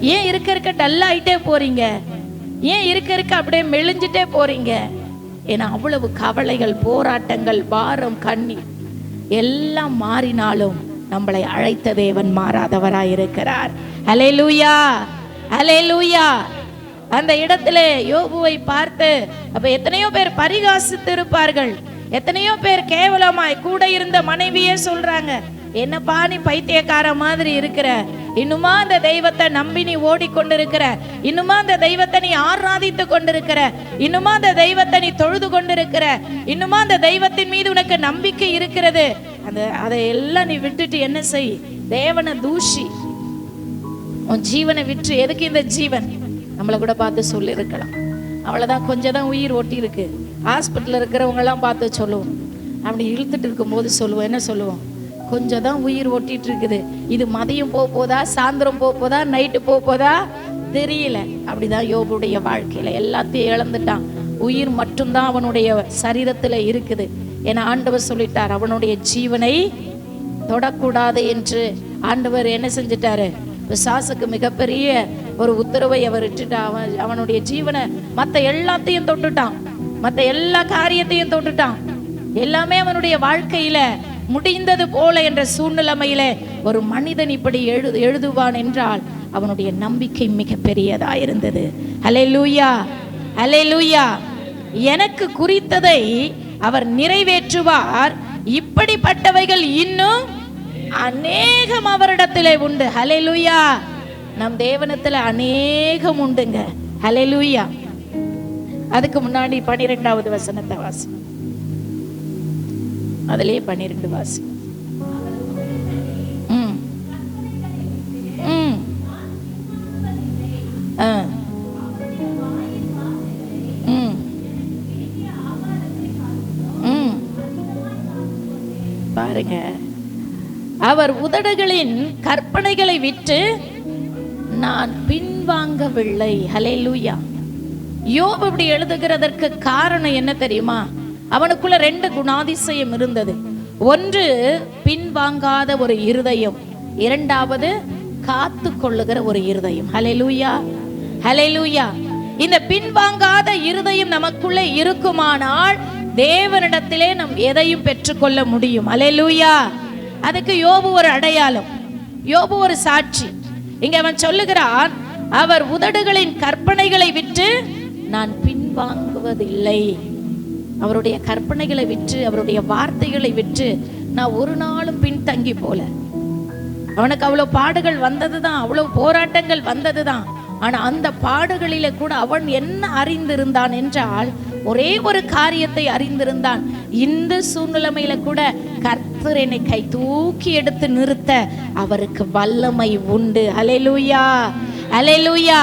ஏன் இருக்க இருக்க டல் ஆயிட்டே போறீங்க? ஏன் இருக்க இருக்க அப்படியே மெலிஞ்சிட்டே போறீங்க? ஏன்னா அவ்வளவு கவலைகள் போராட்டங்கள் பாரம் கண்ணீர் எல்லாம் மாறினாலும் நம்மளை அழைத்த தேவன் மாறாதவராய் இருக்கிறார் அலே லூயா அலே லூயா அந்த இடத்துல யோபுவை பார்த்து அப்ப எத்தனையோ பேர் பரிகாசித்து இருப்பார்கள் எத்தனையோ பேர் கேவலமாய் கூட இருந்த மனைவியே சொல்றாங்க. என்னப்பா நீ பைத்தியக்கார மாதிரி இருக்கிற? இன்னுமா அந்த தெய்வத்தை நம்பி நீ ஓடிக்கொண்டிருக்கிற? இன்னுமா அந்த தெய்வத்தை நீ ஆராதித்து கொண்டிருக்கிற? இன்னுமா அந்த தெய்வத்தை நீ தொழுது கொண்டிருக்கிற? இன்னுமா அந்த தெய்வத்தின் மீது உனக்கு நம்பிக்கை இருக்கிறது? அந்த அதை எல்லாம் நீ விட்டுட்டு என்ன செய்? தேவனை தூஷி. உன் ஜீவனை விற்று எதுக்கு இந்த ஜீவன்? நம்மளை கூட பார்த்து சொல்லியிருக்கலாம். அவ்வளோதான் கொஞ்சம் தான் உயிர் ஒட்டி இருக்கு ஹாஸ்பிட்டலில் இருக்கிறவங்கெல்லாம் பார்த்து சொல்லுவோம். அப்படி இழுத்துட்டு இருக்கும்போது சொல்லுவோம். என்ன சொல்லுவோம்? கொஞ்சம் தான் உயிர் ஒட்டிட்டு இருக்குது இது மதியம் போக போதா சாயந்தரம் போக போதா நைட்டு போக போதா? தெரியல. அப்படிதான் யோபுடைய வாழ்க்கையில எல்லாத்தையும் இழந்துட்டான். உயிர் மட்டும்தான் அவனுடைய சரீரத்துல இருக்குது. ஏன்னா ஆண்டவர் சொல்லிட்டார் அவனுடைய ஜீவனை தொடக்கூடாது என்று. ஆண்டவர் என்ன செஞ்சிட்டாரு? விசாசுக்கு மிகப்பெரிய ஒரு உத்தரவை அவர் இட்டுட்டா. அவன் அவனுடைய ஜீவனை மற்ற எல்லாத்தையும் தொட்டுட்டான். மற்ற எல்லா காரியத்தையும் தொட்டுட்டான். எல்லாமே அவனுடைய வாழ்க்கையில முடிந்தது போல என்ற சூழ்நிலைமையில ஒரு மனிதன் இப்படி எழு எழுதுவான் என்றால் அவனுடைய நம்பிக்கை மிக பெரியதா இருந்தது அலே லூயா அலே லூயா எனக்கு குறித்ததை அவர் நிறைவேற்றுவார். இப்படிப்பட்டவைகள் இன்னும் அநேகம் அவரிடத்திலே உண்டு. ஹalleluya. நம் தேவனத்துல அநேகம் உண்டுங்க. ஹalleluya. அதுக்கு முன்னாடி பனிரெண்டாவது வசனத்தை வாசி அதுலயே பன்னிரெண்டு வாசி. ம். ம். ஆ. ம். ம். பாருங்க. அவர் உதடுகளின் கற்பனைகளை விட்டு நான் பின்வாங்கவில்லை. ஹலே லூயா யோபு இப்படி எழுதுகிறதற்கு காரணம் என்ன தெரியுமா? அவனுக்குள்ள ரெண்டு குணாதிசயம் இருந்தது. ஒன்று பின்வாங்காத ஒரு இருதயம். இரண்டாவது காத்து கொள்ளுகிற ஒரு இருதயம். ஹalleluya லூயா இந்த பின்வாங்காத இருதயம் நமக்குள்ளே இருக்குமானால் தேவனிடத்திலே நம் எதையும் பெற்றுக்கொள்ள முடியும். ஹalleluya அதுக்கு யோபு ஒரு அடையாளம். யோபு ஒரு சாட்சி. இங்க அவன் சொல்லுகிறான் அவர் உதடுகளின் கற்பனைகளை விட்டு நான் பின்வாங்குவதில்லை. அவருடைய கற்பனைகளை விற்று அவருடைய வார்த்தைகளை விற்று நான் ஒரு நாளும் பின்தங்கி போல. அவனுக்கு அவ்வளவு பாடுகள் வந்தது தான் அவ்வளவு போராட்டங்கள் வந்தது தான் ஆனா அந்த பாடுகளில கூட அவன் என்ன அறிந்திருந்தான் என்றால் ஒரே ஒரு காரியத்தை அறிந்திருந்தான். இந்த சூழ்நிலைமையில கூட கர்த்தர் என்னை கை தூக்கி எடுத்து நிறுத்த அவருக்கு வல்லமை உண்டு. அலையலூயா அலையலூயா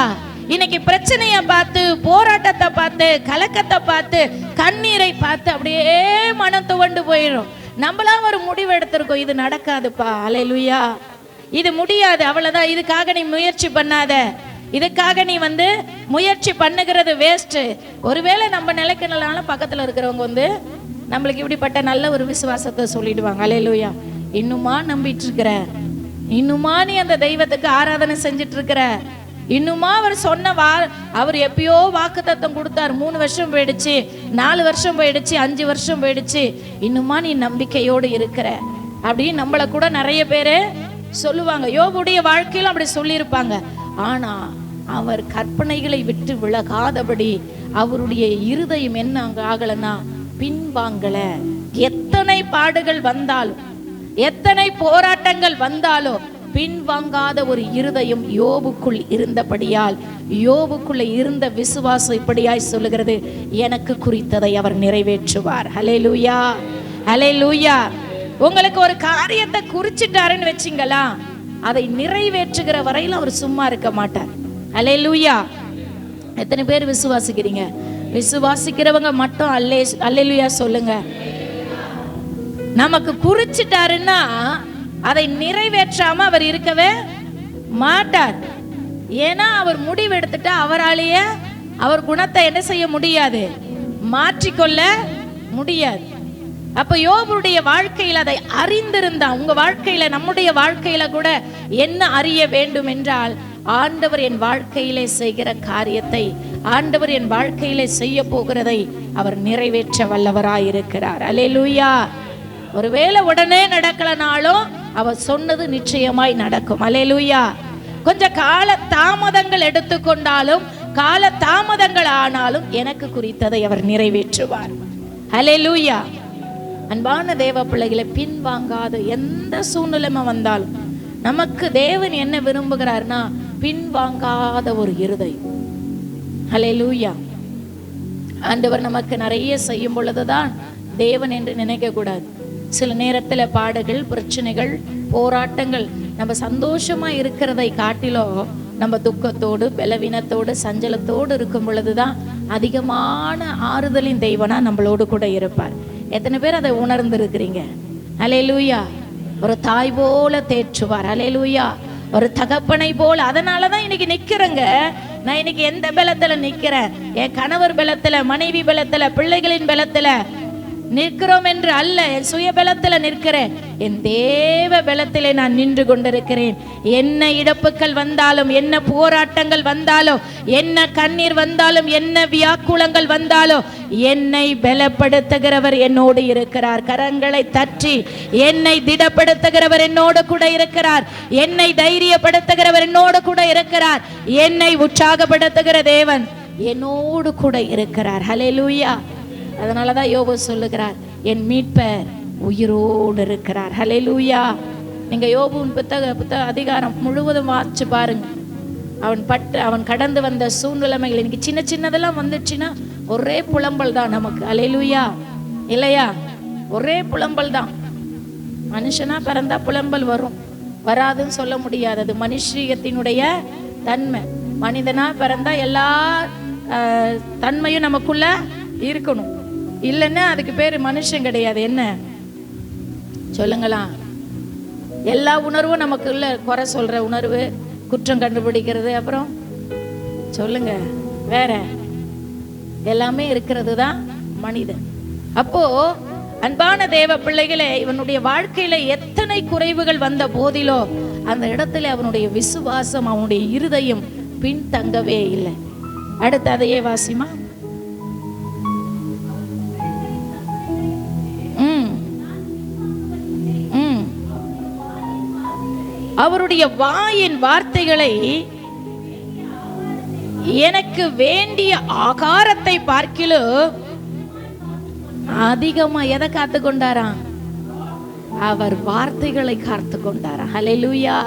இன்னைக்கு பிரச்சனைய பார்த்து போராட்டத்தை பார்த்து கலக்கத்தை பார்த்து கண்ணீரை பார்த்து அப்படியே மனம் துவண்டு போயிடும். நம்மளா ஒரு முடிவு எடுத்திருக்கோம் இது நடக்காதுப்பா அலையிலுயா. இது முடியாது அவ்வளவுதான். இதுக்காக நீ முயற்சி பண்ணாத. இதுக்காக நீ வந்து முயற்சி பண்ணுகிறது வேஸ்ட்டு ஒருவேளை நம்ம நிலைக்கனால பக்கத்தில் இருக்கிறவங்க வந்து நம்மளுக்கு இப்படிப்பட்ட நல்ல ஒரு விசுவாசத்தை சொல்லிடுவாங்க. அலையிலுயா. இன்னுமா நம்பிட்டு இருக்கிற? இன்னுமா நீ அந்த தெய்வத்துக்கு ஆராதனை செஞ்சிட்டு இருக்கிற? இன்னுமா அவர் சொன்ன வா அவர் எப்பயோ வாக்குத்தத்தம் கொடுத்தார். மூணு வருஷம் போயிடுச்சு. நாலு வருஷம் போயிடுச்சு. அஞ்சு வருஷம் போயிடுச்சு. இன்னுமா நீ நம்பிக்கையோடு இருக்கிற? அப்படின்னு நம்மளை கூட நிறைய பேர் சொல்லுவாங்க. யோபுடைய வாழ்க்கையிலும் அப்படி சொல்லியிருப்பாங்க. ஆனா அவர் கற்பனைகளை விட்டு விலகாதபடி அவருடைய இருதயம் என்ன அங்க ஆகலைன்னா பின்வாங்கல. எத்தனை பாடுகள் வந்தாலும் எத்தனை போராட்டங்கள் வந்தாலும் பின்வாங்காத ஒரு இருதயம் யோபுக்குள் இருந்தபடியால் யோபுக்குள்ள இருந்த விசுவாசம் இப்படியாய் சொல்லுகிறது எனக்கு குறித்ததை அவர் நிறைவேற்றுவார். ஹலே லூயா ஹலே லூயா உங்களுக்கு ஒரு காரியத்தை குறிச்சிட்டாருன்னு வச்சிங்களா அதை நிறைவேற்றுகிற வரையில் அவர் சும்மா இருக்க மாட்டார். ஹலே லூயா எத்தனை பேர் விசுவாசிக்கிறீங்க? விசுவாசிக்கிறவங்க மட்டும் அல்லே அல்லேலுயா சொல்லுங்க. நமக்கு குறிச்சிட்டாருன்னா அதை நிறைவேற்றாம அவர் இருக்கவே மாட்டார். ஏன்னா அவர் முடிவு எடுத்துட்டா அவராலேயே அவர் குணத்தை என்ன செய்ய முடியாது? மாற்றிக்கொள்ள முடியாது. அப்ப யோபுடைய வாழ்க்கையில் அதை அறிந்திருந்தான் உங்க வாழ்க்கையில நம்முடைய வாழ்க்கையில கூட என்ன அறிய வேண்டும் என்றால் ஆண்டவர் என் வாழ்க்கையிலே செய்கிற காரியத்தை ஆண்டவர் என் வாழ்க்கையிலே செய்ய போகிறதை அவர் நிறைவேற்ற வல்லவராயிருக்கிறார். அலேலூயா ஒருவேளை உடனே நடக்கலனாலும் அவர் சொன்னது நிச்சயமாய் நடக்கும். அலையலூயா கொஞ்சம் கால தாமதங்கள் எடுத்துக்கொண்டாலும் கால தாமதங்கள் ஆனாலும் எனக்கு குறித்ததை அவர் நிறைவேற்றுவார். அலையலூயா அன்பான தேவ பிள்ளைகளை பின்வாங்காத எந்த சூழ்நிலைமை வந்தாலும் நமக்கு தேவன் என்ன விரும்புகிறார்னா பின்வாங்காத ஒரு இருதை லூயா ஆண்டவர் நமக்கு நிறைய செய்யும் பொழுதுதான் தேவன் என்று நினைக்க கூடாது சில நேரத்துல பாடுகள் பிரச்சனைகள் போராட்டங்கள் நம்ம சந்தோஷமா இருக்கிறதை காட்டிலும் நம்ம துக்கத்தோடு பலவீனத்தோடு சஞ்சலத்தோடு இருக்கும் பொழுதுதான் அதிகமான ஆறுதலின் தெய்வனா நம்மளோடு கூட இருப்பார். எத்தனை பேர் அதை உணர்ந்திருக்கிறீங்க? அலையலூயா. ஒரு தாய் போல தேற்றுவார். அலையலூயா. ஒரு தகப்பனை போல. அதனால தான் இன்னைக்கு நிக்கிறேங்க. நான் இன்னைக்கு எந்த பலத்துல நிக்கிறேன்? என் கணவர் பலத்துல மனைவி பலத்துல பிள்ளைகளின் பலத்துல நிற்கிறோம் என்று அல்ல. என் சுய பலத்தில் நிற்கிறேன் என் தேவ பலத்திலே நான் நின்று கொண்டிருக்கிறேன். என்ன இழப்புகள் வந்தாலும் என்ன போராட்டங்கள் வந்தாலும் என்ன கண்ணீர் வந்தாலும் என்ன வியாக்குலங்கள் வந்தாலும் என்னை பலப்படுத்துகிறவர் என்னோடு இருக்கிறார். கரங்களை தற்றி என்னை திடப்படுத்துகிறவர் என்னோடு கூட இருக்கிறார். என்னை தைரியப்படுத்துகிறவர் என்னோடு கூட இருக்கிறார். என்னை உற்சாகப்படுத்துகிற தேவன் என்னோடு கூட இருக்கிறார். ஹalleluya அதனால தான் யோபு சொல்லுகிறார் என் மீட்பர் உயிரோடு இருக்கிறார். அலை லூயா நீங்கள் யோபுவின் புத்தக புத்தக அதிகாரம் முழுவதும் வாச்சு பாருங்க. அவன் பட்டு அவன் கடந்து வந்த சூழ்நிலைமைகள் இன்னைக்கு சின்ன சின்னதெல்லாம் வந்துச்சுன்னா ஒரே புலம்பல் தான் நமக்கு. அலையிலுயா இல்லையா? ஒரே புலம்பல் தான். மனுஷனா பிறந்தா புலம்பல் வரும். வராதுன்னு சொல்ல முடியாது. அது மனுஷியத்தினுடைய தன்மை. மனிதனா பிறந்தா எல்லா தன்மையும் நமக்குள்ள இருக்கணும். இல்லைன்னா அதுக்கு பேர் மனுஷன் கிடையாது. என்ன? சொல்லுங்களா எல்லா உணர்வும் நமக்குள்ள குறை சொல்ற உணர்வு குற்றம் கண்டுபிடிக்கிறது அப்புறம் சொல்லுங்க. வேற? எல்லாமே இருக்கிறது தான் மனிதன். அப்போ அன்பான தேவ பிள்ளைகளை இவனுடைய வாழ்க்கையில எத்தனை குறைவுகள் வந்த போதிலோ அந்த இடத்துல அவனுடைய விசுவாசம் அவனுடைய இருதயம் பின்தங்கவே இல்லை. அடுத்து அதையே வாசிமா? அவருடைய வாயின் வார்த்தைகளை எனக்கு வேண்டிய ஆகாரத்தை பார்க்கிலும் அதிகமா எதை காத்து கொண்டாரா அவர் வார்த்தைகளை காத்து கொண்டாராம். லூயா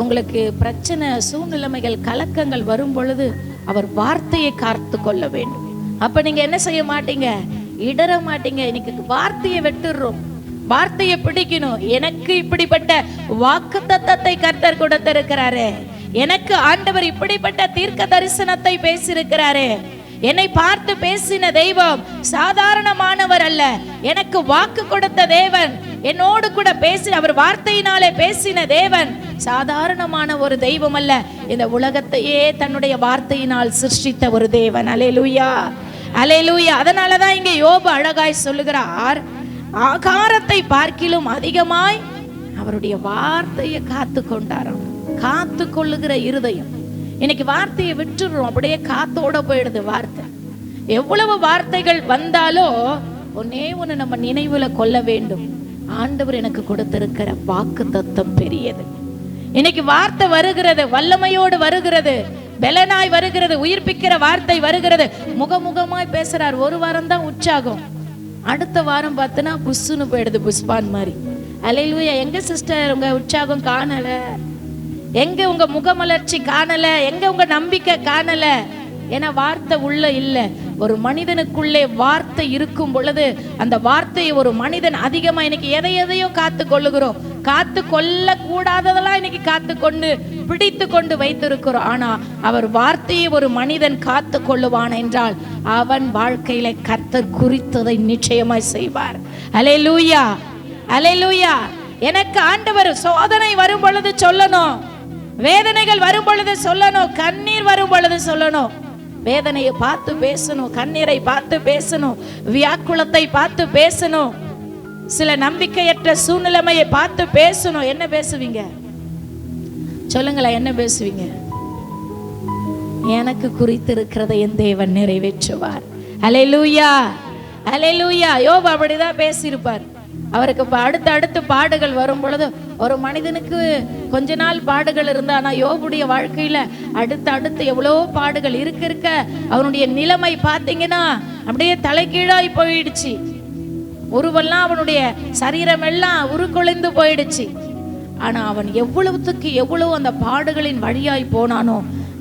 உங்களுக்கு பிரச்சனை சூழ்நிலைமைகள் கலக்கங்கள் வரும் பொழுது அவர் வார்த்தையை காத்து கொள்ள வேண்டும். அப்ப நீங்க என்ன செய்ய மாட்டீங்க? இடற மாட்டீங்க. இன்னைக்கு வார்த்தையை வெட்டுறோம். வார்த்தையை பிடிக்கணும். எனக்கு இப்படிப்பட்ட வாக்கு தத்தத்தை கர்த்தர் கொடுத்திருக்கிறாரு. எனக்கு ஆண்டவர் இப்படிப்பட்ட தீர்க்க தரிசனத்தை பேசியிருக்கிறாரு. என்னை பார்த்து பேசின தெய்வம் சாதாரணமானவர் அல்ல. எனக்கு வாக்கு கொடுத்த தேவன் என்னோடு கூட பேசி அவர் வார்த்தையினாலே பேசின தேவன் சாதாரணமான ஒரு தெய்வம் அல்ல. இந்த உலகத்தையே தன்னுடைய வார்த்தையினால் சிருஷ்டித்த ஒரு தேவன். அலேலூயா அலே லூயா தான் இங்கே யோபு அழகாய் சொல்லுகிறார். ஆகாரத்தை பார்க்கிலும் அதிகமாய் அவருடைய வார்த்தையை காத்து கொண்டாராம். காத்து கொள்ளுகிற இருதயம். இன்னைக்கு வார்த்தையை விட்டுடுறோம் அப்படியே காத்தோட போயிடுது வார்த்தை. எவ்வளவு வார்த்தைகள் வந்தாலோ ஒன்னே ஒன்று நம்ம நினைவுல கொள்ள வேண்டும். ஆண்டவர் எனக்கு கொடுத்திருக்கிற வாக்கு தத்துவம் பெரியது. இன்னைக்கு வார்த்தை வருகிறது வல்லமையோடு வருகிறது பெலனாய் வருகிறது உயிர்ப்பிக்கிற வார்த்தை வருகிறது. முகமுகமாய் பேசுறார். ஒரு வாரம் தான் உற்சாகம். அடுத்த வாரம் பார்த்தனா புஷ்ஷுன்னு போயிடுது புஷ்பான் மாதிரி. அலையிலுயா எங்க சிஸ்டர் உங்க உற்சாகம் காணல? எங்க உங்க முகமலர்ச்சி காணல? எங்க உங்க நம்பிக்கை காணல? ஏன்னா வார்த்தை உள்ள இல்லை. ஒரு மனிதனுக்குள்ளே வார்த்தை இருக்கும் பொழுது அந்த வார்த்தையை ஒரு மனிதன் அதிகமாக இன்னைக்கு எதை எதையோ காத்து கொள்ளுகிறோம். காத்து கொள்ள கூடாததெல்லாம் இன்னைக்கு காத்து கொண்டு பிடித்து கொண்டு வைத்திருக்கிறோம். ஆனா அவர் வார்த்தையை ஒரு மனிதன் காத்து கொள்ளுவான் என்றால் அவன் வாழ்க்கையில கர்த்தர் குறித்ததை நிச்சயமாய் செய்வார். அலே லூயா அலே லூயா எனக்கு ஆண்டவர் சோதனை வரும் பொழுது சொல்லணும். வேதனைகள் வரும் பொழுது சொல்லணும். கண்ணீர் வரும் பொழுது சொல்லணும். வேதனையை பார்த்து பேசணும் கண்ணீரை பார்த்து பேசணும் வியாக்குலத்தை பார்த்து பேசணும் சில நம்பிக்கையற்ற சூழ்நிலைமையை பார்த்து பேசணும். என்ன பேசுவீங்க? சொல்லுங்களேன் என்ன பேசுவீங்க? எனக்கு குறித்திருக்கிறதை என் தேவன் நிறைவேற்றுவார். அலை லூயா அலை லூயா யோபு அப்படிதான் பேசியிருப்பார். அவருக்கு அடுத்து அடுத்து பாடுகள் வரும் பொழுது ஒரு மனிதனுக்கு கொஞ்ச நாள் பாடுகள் இருந்தா ஆனால் யோபுடைய வாழ்க்கையில அடுத்து அடுத்து எவ்வளோ பாடுகள் இருக்க இருக்க அவனுடைய நிலைமை பார்த்தீங்கன்னா அப்படியே தலைகீழாய் போயிடுச்சு. உருவெல்லாம் அவனுடைய சரீரம் எல்லாம் உருக்குலைந்து போயிடுச்சு. ஆனா அவன் எவ்வளவுத்துக்கு எவ்வளவு அந்த பாடுகளின் வழியாய் போனானோ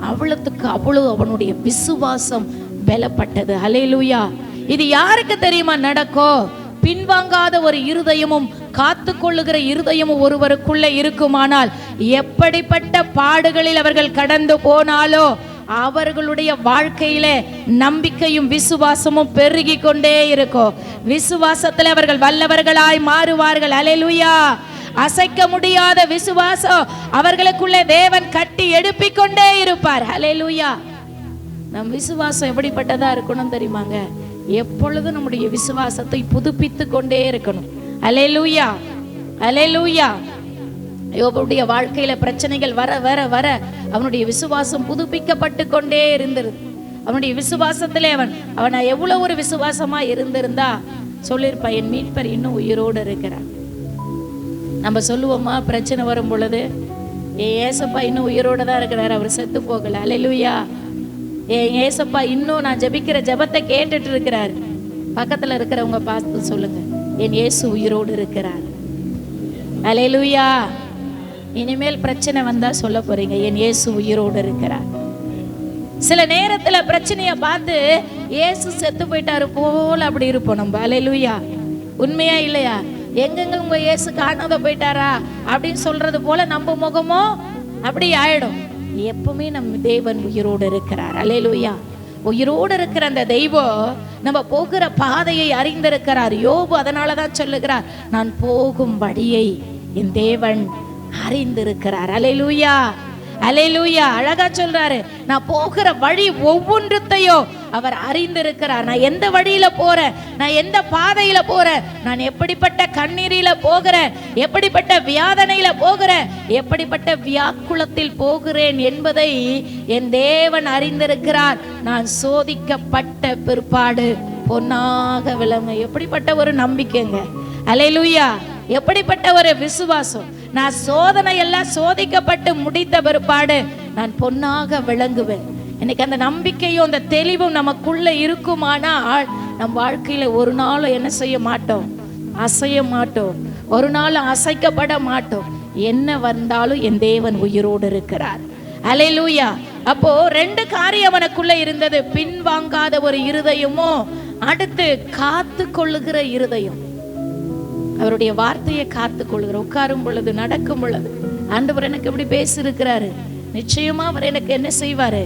அவ்வளவுக்கு அவ்வளவு அவனுடைய விசுவாசம் பலப்பட்டது. அலையிலூயா இது யாருக்கு தெரியுமா நடக்கும் பின்வாங்காத ஒரு இருதயமும் காத்து கொள்ளுகிற இருதயமும் ஒருவருக்குள்ள இருக்குமானால் எப்படிப்பட்ட பாடுகளில் அவர்கள் கடந்து போனாலோ அவர்களுடைய வாழ்க்கையிலே நம்பிக்கையும் விசுவாசமும் பெருகி கொண்டே இருக்கும். விசுவாசத்தில் அவர்கள் வல்லவர்களாய் மாறுவார்கள். அலையலுயா அசைக்க முடியாத விசுவாசம் அவர்களுக்குள்ளே தேவன் கட்டி எழுப்பிக் கொண்டே இருப்பார். அலையலுயா நம் விசுவாசம் எப்படிப்பட்டதா இருக்கணும் தெரியுமாங்க? எப்பொழுதும் நம்முடைய விசுவாசத்தை புதுப்பித்து கொண்டே இருக்கணும். அலையலுயா அலையலுயா. யோபுடைய வாழ்க்கையில பிரச்சனைகள் வர வர வர அவனுடைய விசுவாசம் புதுப்பிக்கப்பட்டு கொண்டே இருந்திருது. அவனுடைய விசுவாசத்திலே அவன் அவன் எவ்வளவு ஒரு விசுவாசமா இருந்திருந்தா? சொல்லியிருப்பான் என் மீட்பர் இன்னும் உயிரோடு இருக்கிறான் நம்ம சொல்லுவோமா பிரச்சனை வரும் பொழுது ஏ ஏசப்பா இன்னும் உயிரோடு தான் இருக்கிறார் அவர் செத்து போகல. அலையிலுயா. ஏன் ஏசப்பா இன்னும் நான் ஜெபிக்கிற ஜெபத்தை கேட்டுட்டு இருக்கிறார். பக்கத்துல இருக்கிறவங்க பார்த்து சொல்லுங்க. என் இயேசு உயிரோடு இருக்கிறார். அலையிலுயா இனிமேல் பிரச்சனை வந்தா சொல்ல போறீங்க. என் இயேசு உயிரோடு இருக்கிறார். சில நேரத்துல பிரச்சனைய பார்த்து இயேசு செத்து போயிட்டாரு போல அப்படி இருப்போம் நம்ம. அலையிலுயா உண்மையா இல்லையா? எங்கெங்க உங்க இயேசு காணாத போயிட்டாரா? அப்படின்னு சொல்றது போல நம்ம முகமோ அப்படி ஆயிடும். எப்பவுமே நம்ம தேவன் உயிரோடு இருக்கிறார். அலையிலுயா உயிரோடு இருக்கிற அந்த தெய்வம் நம்ம போகிற பாதையை அறிந்திருக்கிறார். யோபு அதனால தான் சொல்லுகிறார் நான் போகும் வழியை என் தேவன் அறிந்திருக்கிறார். அலே லூயா அழகா சொல்றாரு நான் போகிற வழி ஒவ்வொன்றத்தையும் அவர் அறிந்திருக்கிறார். நான் எந்த வழியில போறேன்? நான் எந்த பாதையில போறேன்? நான் எப்படிப்பட்ட கண்ணீரில போகிறேன்? எப்படிப்பட்ட வியாதனையில போகிறேன்? எப்படிப்பட்ட வியாக்குலத்தில் போகிறேன் என்பதை என் தேவன் அறிந்திருக்கிறார். நான் சோதிக்கப்பட்ட பிற்பாடு பொன்னாக விளங்க எப்படிப்பட்ட ஒரு நம்பிக்கைங்க. அலையிலூயா. எப்படிப்பட்ட ஒரு விசுவாசம். நான் சோதனை எல்லாம் சோதிக்கப்பட்டு முடித்த பிற்பாடு நான் பொன்னாக விளங்குவேன். இன்னைக்கு அந்த நம்பிக்கையும் அந்த தெளிவும் நமக்குள்ள இருக்குமானால் நம் வாழ்க்கையில ஒரு நாளும் என்ன செய்ய மாட்டோம்? அசைய மாட்டோம். ஒரு நாளும் அசைக்கப்பட மாட்டோம். என்ன வந்தாலும் என் தேவன் உயிரோடு இருக்கிறார். அலையிலூயா அப்போ ரெண்டு காரியம் அவனுக்குள்ள இருந்தது. பின்வாங்காத ஒரு இருதயமோ அடுத்து காத்து கொள்ளுகிற இருதயம். அவருடைய வார்த்தையை காத்து கொள்கிற உட்காரும் பொழுது நடக்கும் பொழுது. ஆண்டவர் எனக்கு எப்படி பேசியிருக்கிறாரு. நிச்சயமா அவர் எனக்கு என்ன செய்வாரு?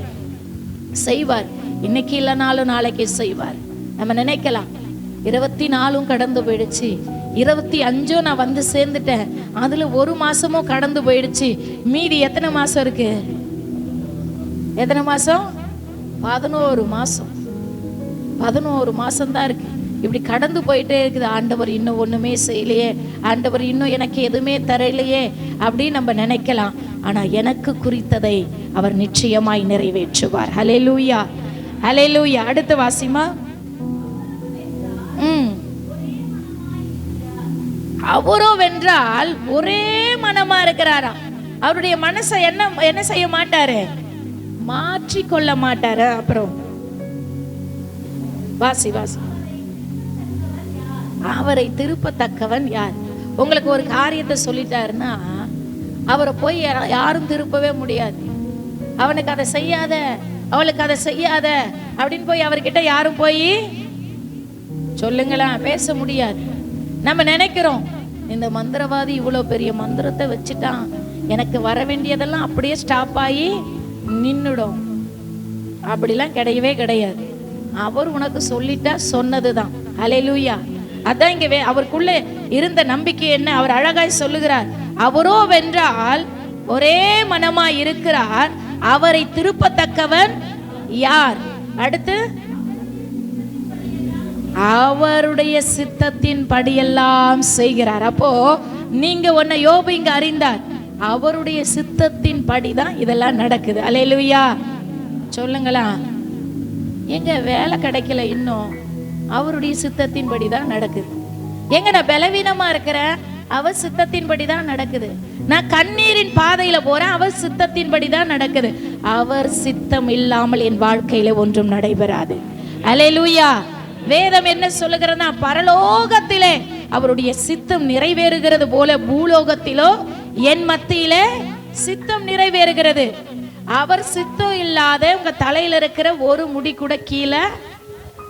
செய்வார். இன்னைக்கு இல்லைனாலும் நாளைக்கு செய்வார். நம்ம நினைக்கலாம் இருபத்தி நாலும் கடந்து போயிடுச்சு. இருபத்தி அஞ்சும் நான் வந்து சேர்ந்துட்டேன். அதுல ஒரு மாசமும் கடந்து போயிடுச்சு. மீதி எத்தனை மாசம் இருக்கு? எத்தனை மாசம்? பதினோரு மாசம். பதினோரு மாசம் தான் இருக்கு. இப்படி கடந்து போயிட்டே இருக்குது. ஆண்டவர் இன்னும் ஒண்ணுமே செய்யலையே. ஆண்டவர் இன்னும் எனக்கு எதுவுமே தரலையே அப்படின்னு நம்ம நினைக்கலாம். ஆனா எனக்கு குறித்ததை அவர் நிச்சயமாய் நிறைவேற்றுவார். ஹலே லூயா ஹலே லூயா அடுத்த வாசிமா. ம். அவரோ வென்றால் ஒரே மனமா இருக்கிறாராம். அவருடைய மனசை என்ன என்ன செய்ய மாட்டாரு? மாற்றி கொள்ள மாட்டாரு. அப்புறம் வாசி வாசி. அவரை திருப்பத்தக்கவன் யார்? உங்களுக்கு ஒரு காரியத்தை சொல்லிட்டாருன்னா அவரை போய் யாரும் திருப்பவே முடியாது. அவனுக்கு அதை செய்யாத அவளுக்கு அதை செய்யாத அப்படின்னு போய் அவர்கிட்ட யாரும் போய் சொல்லுங்களேன் பேச முடியாது. நம்ம நினைக்கிறோம் இந்த மந்திரவாதி இவ்வளோ பெரிய மந்திரத்தை வச்சுட்டான். எனக்கு வர வேண்டியதெல்லாம் அப்படியே ஸ்டாப் ஆகி நின்னுடும். அப்படிலாம் கிடையவே கிடையாது. அவர் உனக்கு சொல்லிட்டா சொன்னது தான் அலையிலூயா அதான் இங்க அவருக்குள்ள இருந்த நம்பிக்கை என்ன? அவர் அழகாய் சொல்லுகிறார் அவரோ வென்றால் ஒரே மனமாய் இருக்கிறார். அவரை திருப்பத்தக்கவன் யார்? அடுத்து அவருடைய சித்தத்தின் படியெல்லாம் செய்கிறார். அப்போ நீங்க உன்னை யோபு இங்க அறிந்தார் அவருடைய சித்தத்தின் படிதான் இதெல்லாம் நடக்குது. அலையலுவியா சொல்லுங்களா எங்க வேலை கிடைக்கல இன்னும். அவருடைய சித்தத்தின்படி தான் நடக்குது. எங்க நான் பலவீனமா இருக்கிறேன்? அவர் சித்தத்தின்படி தான் நடக்குது. நான் கண்ணீரின் பாதையில போறேன் அவர் சித்தத்தின்படி தான் நடக்குது. அவர் சித்தம் இல்லாமல் என் வாழ்க்கையில ஒன்றும் நடைபெறாது. அலையலூயா வேதம் என்ன சொல்லுகிறதுனா பரலோகத்திலே அவருடைய சித்தம் நிறைவேறுகிறது போல பூலோகத்திலோ என் மத்தியிலே சித்தம் நிறைவேறுகிறது. அவர் சித்தம் இல்லாத உங்க தலையில இருக்கிற ஒரு முடி கூட கீழே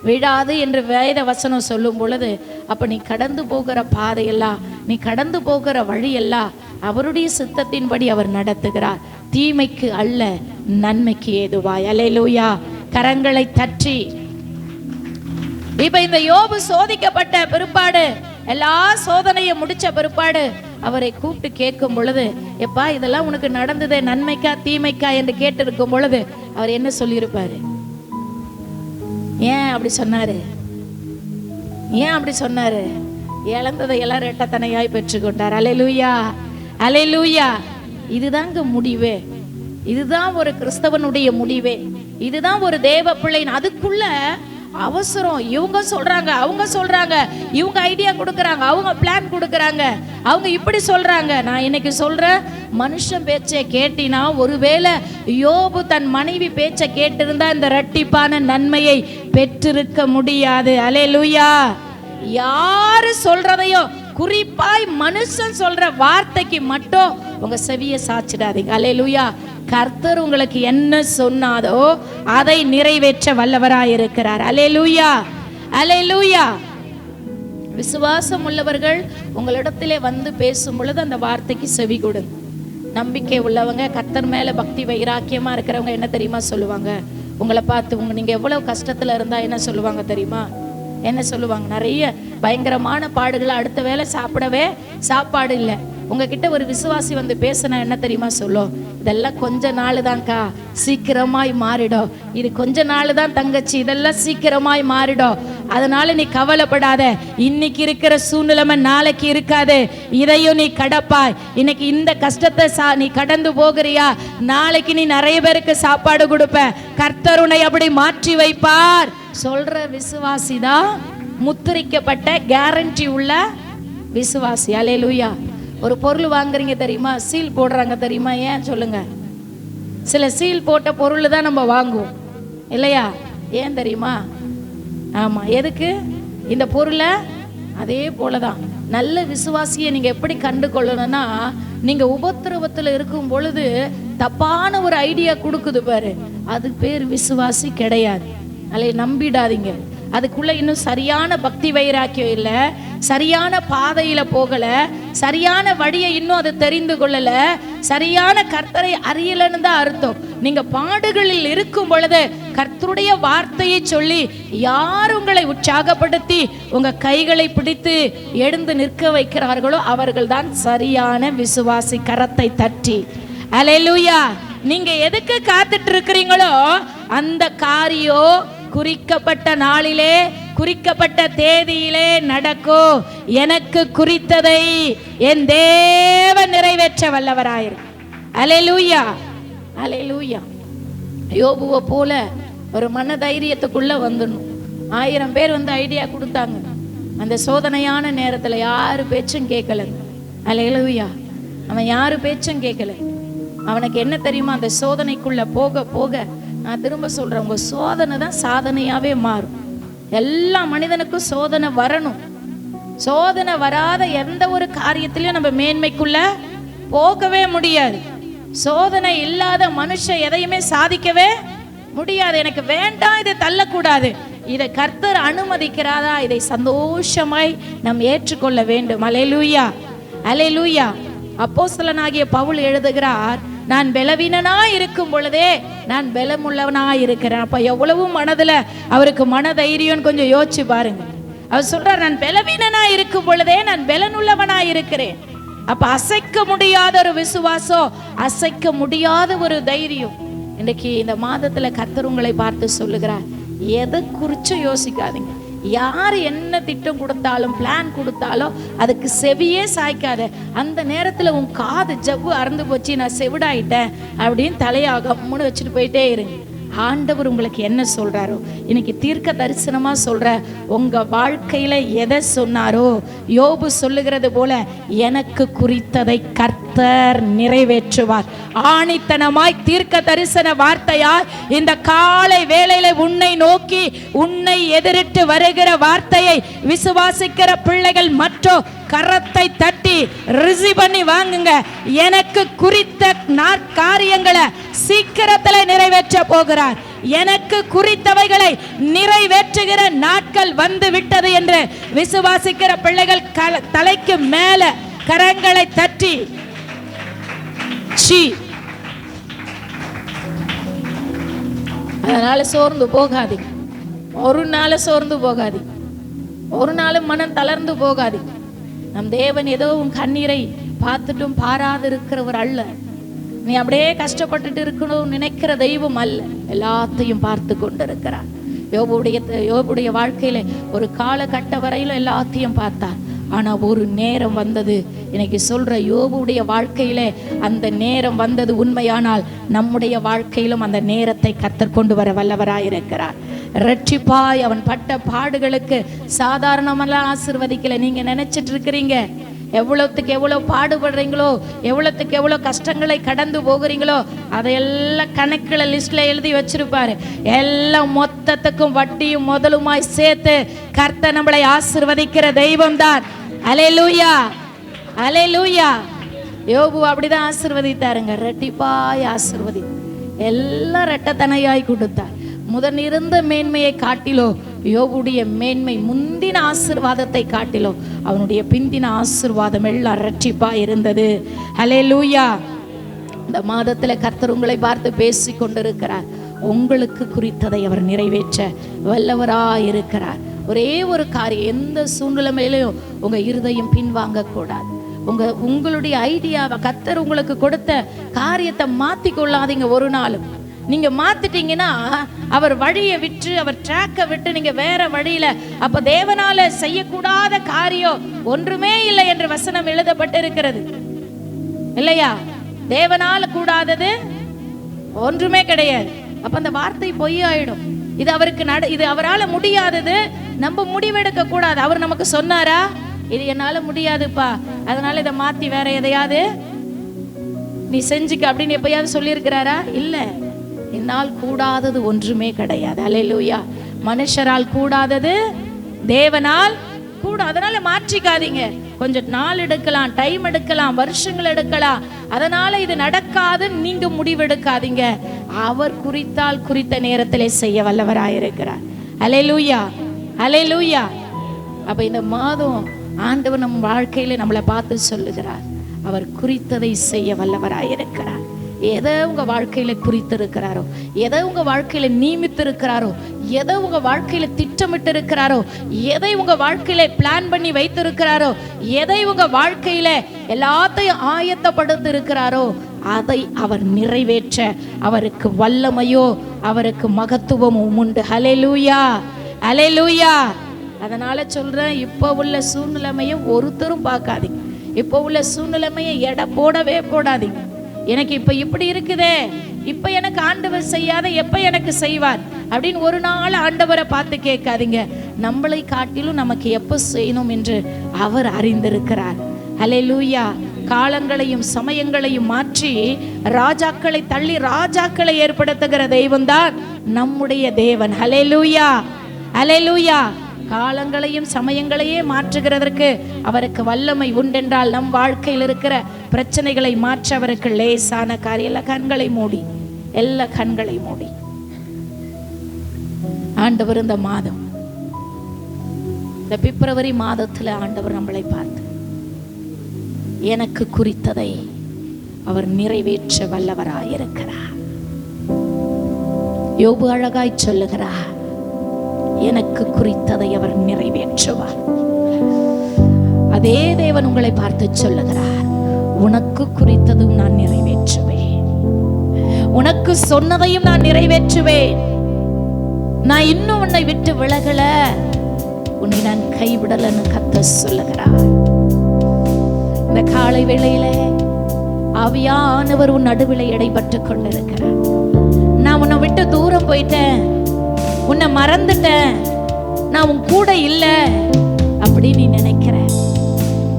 விழாது என்று வேத வசனம் சொல்லும் பொழுது அப்போ நீ கடந்து போகிற பாதையெல்லாம் நீ கடந்து போகிற வழியெல்லாம் அவருடைய சித்தத்தின்படி அவர் நடத்துகிறார். தீமைக்கு அல்ல நன்மைக்கு ஏதுவாய். அலையலூயா கரங்களை தற்றி இப்ப இந்த யோபு சோதிக்கப்பட்ட பிற்பாடு எல்லா சோதனையும் முடிச்ச பிற்பாடு அவரை கூப்பிட்டு கேட்கும் பொழுது எப்பா இதெல்லாம் உனக்கு நடந்தது நன்மைக்கா தீமைக்கா? என்று கேட்டிருக்கும் பொழுது அவர் என்ன சொல்லியிருப்பாரு? ஏன் அப்படி சொன்னாரு? ஏன் அப்படி சொன்னாரு? இழந்ததை எல்லாம் ரெட்டத்தனையாய் பெற்றுக்கொண்டார். அலையலூயா அலையலூயா. இதுதாங்க முடிவே. இதுதான் ஒரு கிறிஸ்தவனுடைய முடிவே. இதுதான் ஒரு தேவ பிள்ளைன் அதுக்குள்ள அவசரம். இவங்க சொல்றாங்க அவங்க சொல்றாங்க. இவங்க ஐடியா கொடுக்கறாங்க அவங்க பிளான் கொடுக்கறாங்க. அவங்க இப்படி சொல்றாங்க. நான் இன்னைக்கு சொல்றேன் மனுஷன் பேச்சை கேட்டினா ஒருவேளை யோபு தன் மனைவி பேச்சை கேட்டிருந்தா இந்த ரட்டிப்பான நன்மையை பெற்றிருக்க முடியாது. அலேலூயா யாரு சொல்றதையோ குறிப்பாய் மனுஷன் சொல்ற வார்த்தைக்கு மட்டும் உங்க செவிய சாச்சிடாதீங்க. அலேலூயா கர்த்தர் உங்களுக்கு என்ன சொன்னாதோ அதை நிறைவேற்ற வல்லவராய் இருக்கிறார். அலேலூயா அலேலூயா விசுவாசம் உள்ளவர்கள் உங்களிடத்திலே வந்து பேசும் பொழுது அந்த வார்த்தைக்கு செவி கொடுங்க நம்பிக்கை உள்ளவங்க கர்த்தர் மேல பக்தி வைராக்கியமா இருக்கிறவங்க என்ன தெரியுமா சொல்லுவாங்க? உங்களை பார்த்து உங்க நீங்க எவ்வளவு கஷ்டத்துல இருந்தா என்ன சொல்லுவாங்க தெரியுமா? என்ன சொல்லுவாங்க? நிறைய பயங்கரமான பாடுகளை அடுத்த வேளை சாப்பிடவே சாப்பாடு இல்லை. உங்ககிட்ட ஒரு விசுவாசி வந்து பேசினா என்ன தெரியுமா சொல்லும்? இதெல்லாம் கொஞ்ச நாள் தான்க்கா சீக்கிரமாய் மாறிடும். இது கொஞ்ச நாள் தான் தங்கச்சி இதெல்லாம் சீக்கிரமாய் மாறிடும். அதனால நீ கவலைப்படாத. இன்னைக்கு இருக்கிற சூழ்நிலைமை நாளைக்கு இருக்காது. இதையும் நீ கடப்பாய். இன்னைக்கு இந்த கஷ்டத்தை சா நீ கடந்து போகிறியா? நாளைக்கு நீ நிறைய பேருக்கு சாப்பாடு கொடுப்ப. கர்த்தருனை அப்படி மாற்றி வைப்பார். சொல்ற விசுவாசி தான் முத்திரிக்கப்பட்ட கேரண்டி உள்ள விசுவாசி. அலேலூயா ஒரு பொருள் வாங்குறீங்க தெரியுமா? சீல் போடுறாங்க தெரியுமா? ஏன்? சொல்லுங்க. சில சீல் போட்ட பொருள் தான் நம்ம வாங்குவோம். இல்லையா? ஏன் தெரியுமா? ஆமாம் எதுக்கு? இந்த பொருளை அதே போலதான். நல்ல விசுவாசியை நீங்கள் எப்படி கண்டு கொள்ளணும்னா நீங்கள் உபத்திரவத்தில் இருக்கும் பொழுது தப்பான ஒரு ஐடியா கொடுக்குது பாரு. அது பேர் விசுவாசி கிடையாது. அதை நம்பிடாதீங்க. அதுக்குள்ள இன்னும் சரியான பக்தி வைராக்கியம் இல்லை. சரியான பாதையில போகலை. சரியான வழியை இன்னும் அது தெரிந்து கொள்ளலை. சரியான கர்த்தரை அறியலன்னு தான் அர்த்தம். நீங்க பாடுகளில் இருக்கும் பொழுது கர்த்தருடைய வார்த்தையை சொல்லி யார் உங்களை உற்சாகப்படுத்தி உங்க கைகளை பிடித்து எழுந்து நிற்க வைக்கிறார்களோ அவர்கள் தான் சரியான விசுவாசி கரத்தை தட்டி. அலையலூயா நீங்க எதுக்கு காத்துட்டு இருக்கிறீங்களோ அந்த காரியோ குறிக்கப்பட்ட நாளிலே குறிக்கப்பட்ட தேதியிலே நடக்கும் எனக்கு குறித்ததை என் தேவன் நிறைவேற்ற வல்லவராயிரு. அலையலூயா. அலையலூயா. யோபுவை போல ஒரு மன தைரியத்துக்குள்ள வந்துடணும். ஆயிரம் பேர் வந்து ஐடியா கொடுத்தாங்க. அந்த சோதனையான நேரத்துல யாரு பேச்சும் கேட்கல அலையலூயா. அவன் யாரு பேச்சும் கேட்கல அவனுக்கு என்ன தெரியுமா? அந்த சோதனைக்குள்ள போக போக நான் திரும்ப சொல்றேன் உங்க சோதனை தான் சாதனையாவே மாறும். எல்லா மனிதனுக்கும் சோதனை வரணும். சோதனை வராத எந்த ஒரு காரியத்திலையும் நம்ம மேன்மைக்குள்ள போகவே முடியாது. சோதனை இல்லாத மனுஷன் எதையுமே சாதிக்கவே முடியாது. எனக்கு வேண்டாம் இதை தள்ளக்கூடாது. இதை கர்த்தர் அனுமதிக்கிறாரா? இதை சந்தோஷமாய் நாம் ஏற்றுக்கொள்ள வேண்டும். அலையலூயா. அலையலூயா. சிலனாகிய பவுல் எழுதுகிறார் நான் பலவீனனா இருக்கும் பொழுதே நான் பலமுள்ளவனாக இருக்கிறேன். அப்போ எவ்வளவு மனதில் அவருக்கு மன தைரியம்னு கொஞ்சம் யோசிச்சு பாருங்க. அவர் சொல்றார் நான் பலவீனனாக இருக்கும் பொழுதே நான் பலனுள்ளவனாக இருக்கிறேன். அப்போ அசைக்க முடியாத ஒரு விசுவாசம் அசைக்க முடியாத ஒரு தைரியம். இன்னைக்கு இந்த மாதத்தில் கர்த்தர் உங்களை பார்த்து சொல்லுகிறார். எதை குறிச்சும் யோசிக்காதீங்க. யார் என்ன திட்டம் கொடுத்தாலும் பிளான் கொடுத்தாலும் அதுக்கு செவியே சாய்க்காத அந்த நேரத்தில் உன் காது ஜவ்வு அறந்து போச்சு நான் செவிடாயிட்டேன் அப்படின்னு தலையாக கம்முன்னு வச்சுட்டு போயிட்டே இருங்க ஆண்டவர் உங்களுக்கு என்ன சொல்கிறாரோ இன்னைக்கு தீர்க்க தரிசனமாக சொல்கிற உங்கள் வாழ்க்கையில் எதை சொன்னாரோ யோபு சொல்லுகிறது போல எனக்கு குறித்ததை கர்த்தர் நிறைவேற்றுவார். ஆணித்தனமாய் தீர்க்க தரிசன வார்த்தையாய் இந்த காலை வேளையில உன்னை நோக்கி உன்னை எதிரிட்டு வருகிற வார்த்தையை விசுவாசிக்கிற பிள்ளைகள் மற்றும் கரத்தை தட்டி ரிசி பண்ணி வாங்குங்க. எனக்கு குறித்த நாற்காரியங்களை சீக்கிரத்தில் நிறைவேற்ற போகிறார். எனக்கு குறித்தவைகளை நிறைவேற்றுகிற நாட்கள் வந்து விட்டது என்று விசுவாசிக்கிற பிள்ளைகள் கல- தலைக்கு மேல கரங்களை தட்டி சீ அதனால சோர்ந்து போகாதீங்க. ஒரு நாள் சோர்ந்து போகாதீங்க. ஒரு நாளும் மனம் தளர்ந்து போகாதீங்க. நம் தேவன் ஏதோ உன் கண்ணீரை பார்த்துட்டும் பாராது இருக்கிறவர் அல்ல. நீ அப்படியே கஷ்டப்பட்டுட்டு இருக்கணும் நினைக்கிற தெய்வம் அல்ல. எல்லாத்தையும் பார்த்து கொண்டிருக்கிறார். யோபுடைய யோபுடைய வாழ்க்கையில ஒரு காலகட்ட வரையில எல்லாத்தையும் பார்த்தார். ஆனால் ஒரு நேரம் வந்தது. இன்னைக்கு சொல்கிற யோபுடைய வாழ்க்கையில் அந்த நேரம் வந்தது உண்மையானால் நம்முடைய வாழ்க்கையிலும் அந்த நேரத்தை கத்தர் கொண்டு வர வல்லவராயிருக்கிறார் ரட்சிப்பாய் அவன் பட்ட பாடுகளுக்கு சாதாரணமெல்லாம் ஆசிர்வதிக்கலை. நீங்கள் நினச்சிட்டு இருக்கிறீங்க. எவ்வளோத்துக்கு எவ்வளோ பாடுபடுறீங்களோ எவ்வளோத்துக்கு எவ்வளோ கஷ்டங்களை கடந்து போகிறீங்களோ அதையெல்லாம் கணக்கில் லிஸ்ட்டில் எழுதி வச்சிருப்பாரு. எல்லாம் மொத்தத்துக்கும் வட்டியும் முதலுமாய் சேர்த்து கர்த்த நம்மளை ஆசிர்வதிக்கிற தெய்வம் தான் அலை லூயா யோபு அப்படிதான் ஆசிர்வதித்தாருங்க. ரெட்டிப்பாய் ஆசிர்வதி. எல்லாம் ரெட்டத்தனையாய் கொடுத்தார். முதன் இருந்த மேன்மையை காட்டிலோ யோபுடைய மேன்மை முந்தின ஆசிர்வாதத்தை காட்டிலும் அவனுடைய பிந்தின ஆசிர்வாதம் எல்லாம் ரெட்டிப்பா இருந்தது. ஹலே லூயா இந்த மாதத்துல கர்த்தர் உங்களை பார்த்து பேசி கொண்டிருக்கிறார். உங்களுக்கு குறித்ததை அவர் நிறைவேற்ற வல்லவரா இருக்கிறார். ஒரே ஒரு காரியம் எந்த சூழ்நிலைமையிலையும் உங்க இருதயம் பின்வாங்க கூடாது. உங்க உங்களுடைய ஐடியாவை கத்தர் உங்களுக்கு கொடுத்த காரியத்தை மாத்தி கொள்ளாதீங்க ஒரு நாளும். நீங்க மாத்திட்டீங்கன்னா அவர் வழியை விட்டு அவர் ட்ராக்கை விட்டு நீங்க வேற வழியில அப்ப தேவனால செய்யக்கூடாத காரியம் ஒன்றுமே இல்லை என்று வசனம் எழுதப்பட்டிருக்கிறது. இல்லையா? தேவனால கூடாதது ஒன்றுமே கிடையாது. அப்ப அந்த வார்த்தை பொய்யாயிடும். இது அவருக்கு நட இது அவரால முடியாதது நம்ம முடிவெடுக்க கூடாது. அவர் நமக்கு சொன்னாரா? இது என்னால முடியாதுப்பா. அதனால இதை மாத்தி வேற எதையாவது நீ செஞ்சுக்க அப்படின்னு எப்பயாவது சொல்லியிருக்கிறாரா? இல்லை. என்னால் கூடாதது ஒன்றுமே கிடையாது. அலையிலூயா மனுஷரால் கூடாதது தேவனால் கூட அதனால மாற்றிக்காதீங்க. கொஞ்சம் நாள் எடுக்கலாம் டைம் எடுக்கலாம் வருஷங்கள் எடுக்கலாம். அதனால இது நடக்காது நீங்க முடிவெடுக்காதீங்க. அவர் குறித்தால் குறித்த நேரத்தில் செய்ய வல்லவராயிருக்கிறார் அலை லூயா அப்ப இந்த மாதம் ஆண்டவர் நம் வாழ்க்கையில நம்மளை பார்த்து சொல்லுகிறார். அவர் குறித்ததை செய்ய வல்லவராயிருக்கிறார் எதை உங்க வாழ்க்கையில குறித்திருக்கிறாரோ எதை உங்க வாழ்க்கையில நியமித்து இருக்கிறாரோ எதை உங்க வாழ்க்கையில திட்டமிட்டு இருக்கிறாரோ எதை உங்க வாழ்க்கையில பிளான் பண்ணி வைத்திருக்கிறாரோ எதை உங்க வாழ்க்கையில எல்லாத்தையும் ஆயத்தப்படுத்தி இருக்கிறாரோ அதை அவர் நிறைவேற்ற அவருக்கு வல்லமையோ அவருக்கு மகத்துவமும் உண்டு. அலை லூயா அதனால சொல்றேன் இப்போ உள்ள சூழ்நிலைமையை ஒருத்தரும் பார்க்காதீங்க. இப்போ உள்ள சூழ்நிலைமையை எடை போடவே போடாதீங்க. எனக்கு இப்ப இப்படி இருக்குதே. இப்ப எனக்கு ஆண்டவர் செய்யாத எப்ப எனக்கு செய்வார்? அப்படின்னு ஒரு நாள் ஆண்டவரை பார்த்து கேட்காதீங்க. நம்மளை காட்டிலும் நமக்கு எப்ப செய்யணும் என்று அவர் அறிந்திருக்கிறார். ஹalleluya. காலங்களையும் சமயங்களையும் மாற்றி ராஜாக்களை தள்ளி ராஜாக்களை ஏற்படுத்துகிற தெய்வம்தான் நம்முடைய தேவன். அலே லூயா அலே லூயா காலங்களையும் சமயங்களையே மாற்றுகிறதற்கு அவருக்கு வல்லமை உண்டென்றால் நம் வாழ்க்கையில் இருக்கிற பிரச்சனைகளை மாற்ற அவருக்கு லேசான காரியம் எல்லா கண்களை மூடி எல்லா கண்களை மூடி. ஆண்டவர் இந்த மாதம் இந்த பிப்ரவரி மாதத்தில் ஆண்டவர் நம்மளை பார்த்து எனக்கு குறித்ததை அவர் நிறைவேற்ற வல்லவராயிருக்கிறார். யோபு அழகாய் சொல்லுகிறார் எனக்கு குறித்ததை அவர் நிறைவேற்றுவார். அதே தேவன் உங்களை பார்த்து சொல்லுகிறார். உனக்கு குறித்ததும் நான் நிறைவேற்றுவேன். உனக்கு சொன்னதையும் நான் நிறைவேற்றுவேன். நான் இன்னும் உன்னை விட்டு விலகல. உன்னை நான் கைவிடலன்னு கத்த சொல்லுகிறார். இந்த காலை வேளையில ஆவியானவர் உன் நடுவில் இடைப்பட்டு கொண்டிருக்கிறார். நான் உன்னை விட்டு தூரம் போயிட்டேன். உன்னை மறந்துட்டேன். நான் உன் கூட இல்லை. அப்படின்னு நீ நினைக்கிற.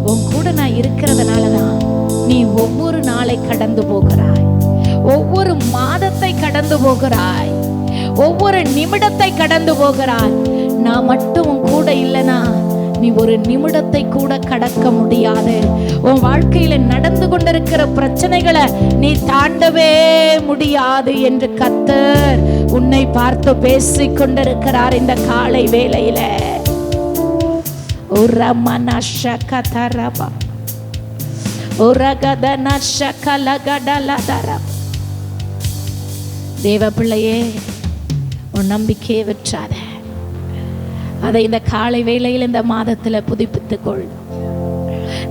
உன் கூட நான் இருக்கிறதுனால தான் நீ ஒவ்வொரு நாளை கடந்து போகிறாய். ஒவ்வொரு மாதத்தை கடந்து போகிறாய். ஒவ்வொரு நிமிடத்தை கடந்து போகிறாய். நான் மட்டும் உன் கூட இல்லைனா நீ ஒரு நிமிடத்தை கூட கடக்க முடியாது. உன் வாழ்க்கையில நடந்து கொண்டிருக்கிற பிரச்சனைகளை நீ தாண்டவே முடியாது என்று கத்தர் உன்னை பார்த்து பேசி கொண்டிருக்கிறார் இந்த காலை வேளையில. மனஷ கதரபா. தேவ பிள்ளையே உன் நம்பிக்கையை விற்றாத. அதை இந்த காலை வேளையில் இந்த மாதத்தில் புதுப்பித்துக் கொள்.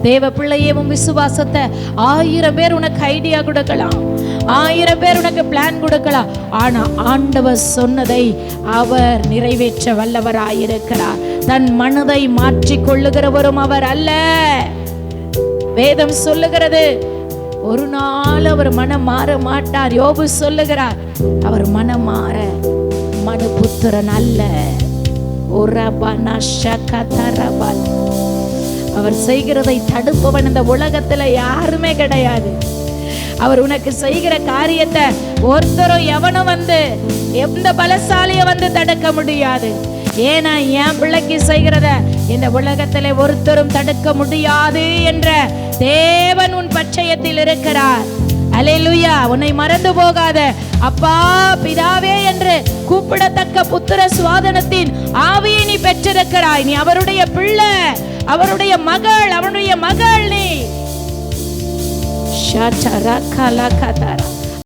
தேவ பிள்ளையே உன் விசுவாசத்தை ஆயிரம் பேர் உனக்கு ஐடியா கொடுக்கலாம். ஆயிரம் பேர் உனக்கு பிளான் கொடுக்கலாம். ஆனா ஆண்டவர் சொன்னதை அவர் நிறைவேற்ற வல்லவராயிருக்கிறார். தன் மனதை மாற்றிக் கொள்ளுகிறவரும் அவர் அல்ல. வேதம் சொல்லுகிறது. ஒரு நாள் அவர் மனம் மாற மாட்டார். யோபு சொல்லுகிறார் அவர் மனம் மாற மனு புத்திரன் அல்ல. அவர் செய்கிறதை தடுப்பவன் இந்த உலகத்துல யாருமே கிடையாது. அவர் உனக்கு செய்கிற காரியத்தை ஒருத்தரும் எவனும் வந்து எந்த பலசாலிய வந்து தடுக்க முடியாது. ஏன்னா என் பிள்ளைக்கு செய்கிறத இந்த உலகத்தில் ஒருத்தரும் தடுக்க முடியாது என்ற தேவன் உன் பட்சயத்தில் இருக்கிறார். அலேலுயா உன்னை மறந்து போகாத. அப்பா பிதாவே என்று கூப்பிடத்தக்க புத்திர சுவாதனத்தின் ஆவியை நீ பெற்றிருக்கிறாய். நீ அவருடைய பிள்ளை அவருடைய மகள் அவனுடைய மகள் நீ. ஷட்டரகலகதர.